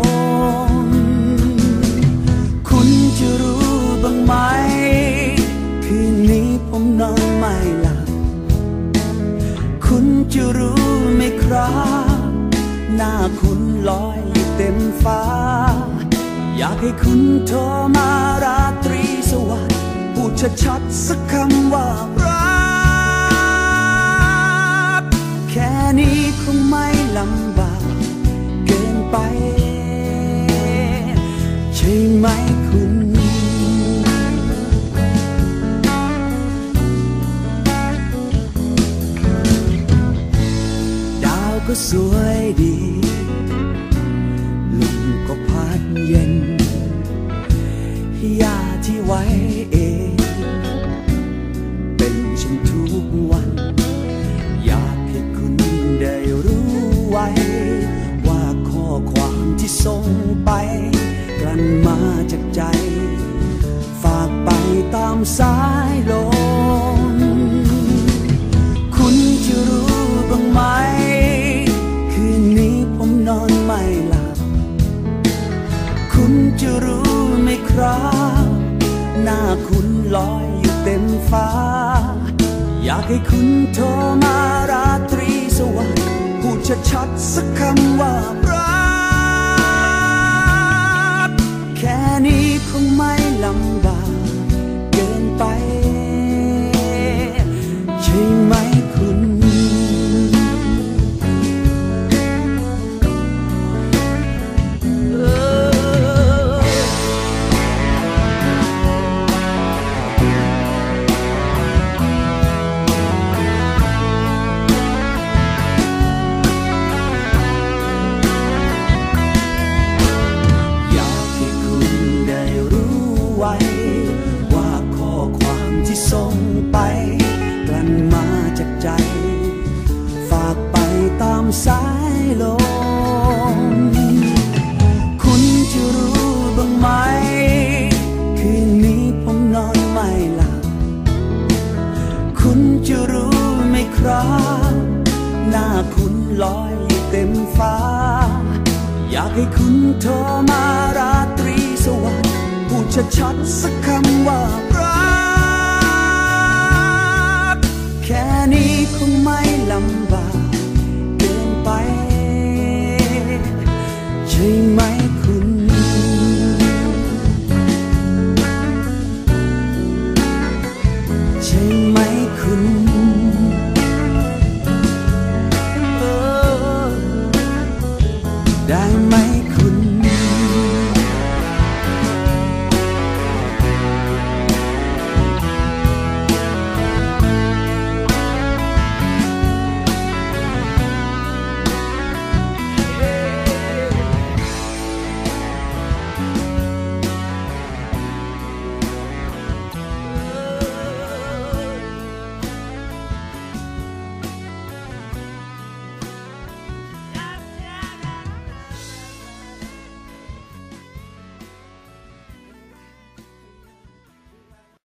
ม คุณลอยอยู่เต็มฟ้า อยากให้คุณโทรมาราตรีสวัสดิ์พูดชัดๆสักคำว่ารักแค่นี้คงไม่ลำบากเกินไป ใช่ไหมคุณดาวก็สวยดี เย็นหญ้าที่ไว้เอง เป็นฉันทุกวัน อยากให้คุณได้รู้ไว้ ว่าข้อความที่ส่งไป กลั่นมาจากใจ ฝากไปตามสายลม ให้คุณโทรมาราตรีสวัสดิ์พูดชัดๆสักคำว่า ครับหน้าคุณลอยอยู่เต็มฟ้า อยากให้คุณโทรมาราตรีสวัสดิ์พูดชัดๆสักคำว่ารัก แค่นี้คงไม่ลำ